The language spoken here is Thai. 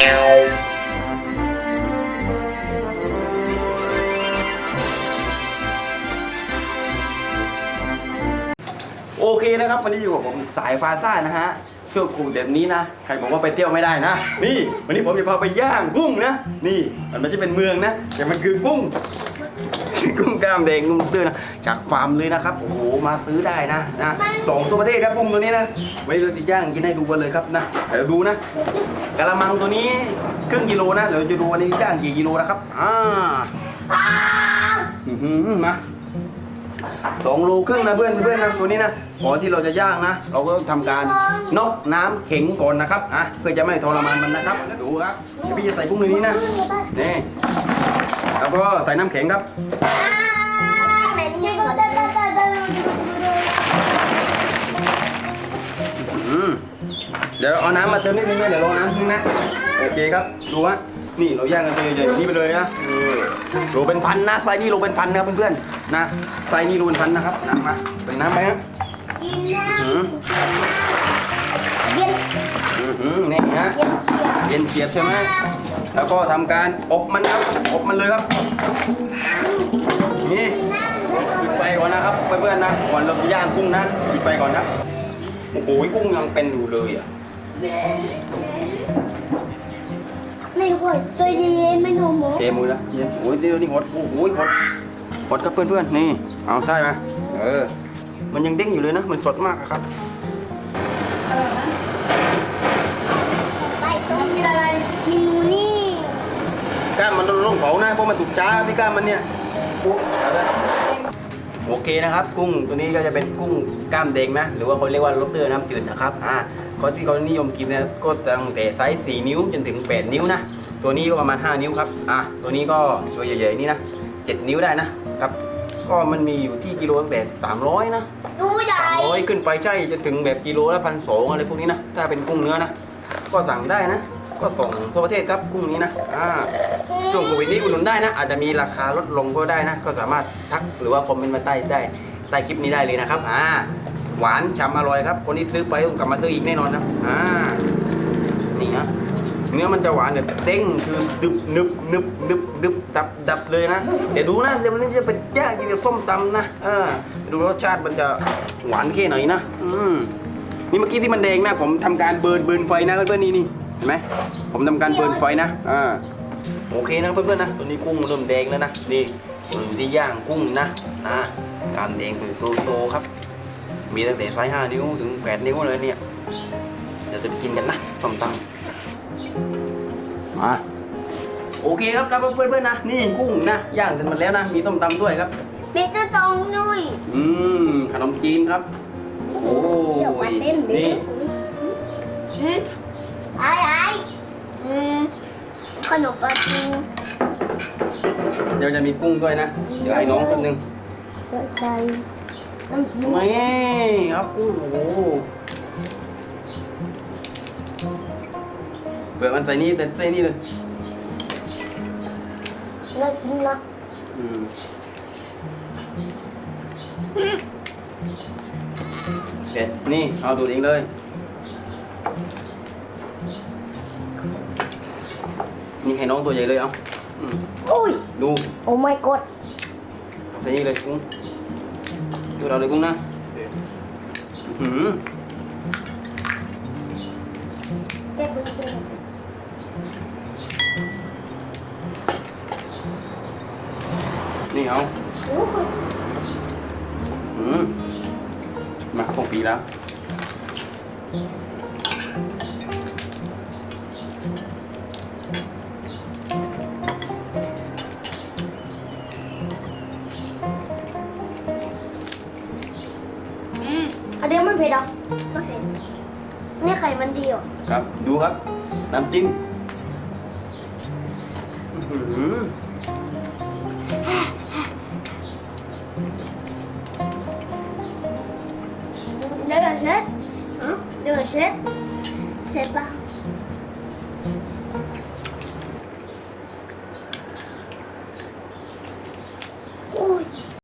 โอเคนะครับวันนี้อยู่กับผมสายฟาซ่านะฮะช่วงโควิดแบบนี้นะใครบอกว่าไปเที่ยวไม่ได้นะ นี่ วันนี้ผมจะพาไปย่างกุ้งนะ นี่มันไม่ใช่เป็นเมืองนะแต่มันคือกุ้ง กุ้งกล้ามแดงกุ้งตื้อนะจากฟาร์มเลยนะครับโอ้โหมาซื้อได้นะนะสองตัวประเทศครับกุ้งตัวนี้นะไว้เราจะย่างกินให้ดูกันเลยครับนะเดี๋ยวดูนะกะละมังตัวนี้ครึ่งกิโลนะเดี๋ยวจะดูวันนี้ย่างกี่กิโลนะครับอ่าอือมาสองโลครึ่งนะเพื่อนเพื่อนนะตัวนี้นะก่อนที่เราจะย่างนะ เราก็ต้องทำการนอกน้ำเข็งก่อนนะครับอะเพื่อจะไม่ทรมานมันนะครับดูครับเดี๋ยวพี่จะใส่กุ้งในนี้นะนี่ แล้วก็ใส่น้ำแข็งครับแม่นี่ก็ได้ได้ได้ได้อืมเดี๋ยวเอาน้ำมาเติมนิดนึงนะเดี๋ยวรอน้ำนึงนะ โอเคครับ ดูฮะ นี่เราย่างกันตัวใหญ่ๆอย่างนี้ไปเลยนะนี่โลเป็นพันนะไซส์นี่โลเป็นพันนะครับเพื่อนๆ นะไซส์นี่โลเป็นพันนะครับน้ำมาเป็นน้ำไปฮะกินน้อืมำเย็นอือหือนี่ฮะเย็นเชียวเย็นเฉียบใช่ไหม แล้วก็ทำการอบมันครับ อบมันเลยครับ นี่ปิดไฟก่อนนะครับเพื่อนๆนะ ก่อนเราจะย่างกุ้งนะปิดไฟก่อนครับโอ้โหกุ้งยังเป็นอยู่เลยอะนี่ก็ตัวเย็นไม่หนูหมูเทมือนะเย็นโอ้ยเดี๋ยวนี่หดโอ้โหหดหดครับเพื่อนๆนี่ เอาใช่ไหมเออ มันยังเด้งอยู่เลยนะ มันสดมากอะครับ ไปต้มมีอะไรมีหนูนี่ กล้ามมันต้องลง เผานะเพราะมันถูกช้าพี่กล้ามมันเนี่ยโอเคนะครับ กุ้งตัวนี้ก็จะเป็นกุ้งกล้ามแดงนะ หรือว่าเขาเรียกว่าล็อบสเตอร์น้ำจืดนะครับอ่าเขาที่เขานิยมกินเนี่ยก็ตั้งแต่ไซส์4นิ้วจนถึง 8 นิ้วนะตัวนี้ก็ประมาณ 5 นิ้วครับอ่าตัวนี้ก็ตัวใหญ่ๆนี่นะ7 นิ้วได้นะครับก็มันมีอยู่ที่กิโลตั้งแต่300 นะหนูใหญ่ร้อยขึ้นไปใช่จะถึงแบบกิโลละพันสองอะไรพวกนี้นะถ้าเป็นกุ้งเนื้อนะก็สั่งได้นะ ก็ส่งทั่วประเทศครับกุ้งนี้นะอ่าช่วงโควิดนี้อุดหนุนได้นะ อาจจะมีราคาลดลงก็ได้นะ ก็สามารถทักหรือว่าคอมเมนต์มาใต้ได้ใต้คลิปนี้ได้เลยนะครับอ่าหวานฉ่ำอร่อยครับ คนที่ซื้อไปต้องกลับมาซื้ออีกแน่นอนนะอ่านี่นะเนื้อมันจะหวานแบบเด้งคือดึบนึบนึบนึบนึบดับดับเลยนะเดี๋ยวดูนะเดี๋ยวมันจะเป็นย่างกินกับส้มตำนะอ่าดูรสชาติมันจะหวานแค่ไหนนะ อืมนี่เมื่อกี้ที่มันแดงนะผมทำการเบิร์นเบิร์นไฟนะเพื่อนๆนี่นี่ เห็นไหมผมทำการเบิร์นไฟนะอ่าโอเคนะเพื่อนๆนะตัวนี้กุ้งเริ่มแดงแล้วนะนี่มันอยู่ที่ย่างกุ้งนะอ่าการแดงคือโตๆครับ มีตั้งแต่ไซส์5นิ้วถึง8นิ้วเลยเนี่ยเดี๋ยวจะไปกินกันนะส้มตำมาโอเคครับครับเพื่อนๆนะนี่กุ้งนะย่างเสร็จหมดแล้วนะมีส้มตำด้วยครับมีเจ้าจองนุ้ยอืมขนมจีนครับ โอ้ยนี่ อืมไอ้ไอ้อืม ขนมปังจีนเดี๋ยวจะมีกุ้งด้วยนะ เดี๋ยวให้น้องคนหนึ่งเกิดใจน้ำจิ้มนี่ครับกุ้งโอ้โหเปลือกมันใส่นี่แต่ใส่นี่เลยน่ากินนะอืมเด็ดนี่เอาดูดเองเลย ให้น้องตัวใหญ่เลยเอาอืมอุ้ย ดูโอ้ my god ใส่นี่เลยกุ้งดูเราเลยกุ้งนะอื้อหือแกเป็นเป็นนี่เอาโอ้ยอืมมาคงปีแล้ว อันเดียวมันเผ็ดเหรอไม่เผ็ดนี่ไข่มันดีเหรอครับดูครับ น้ำจิ้มอื้อหือเดี๋ยวก่อนเช็ดเดี๋ยวก่อนเช็ดเช็ดปะ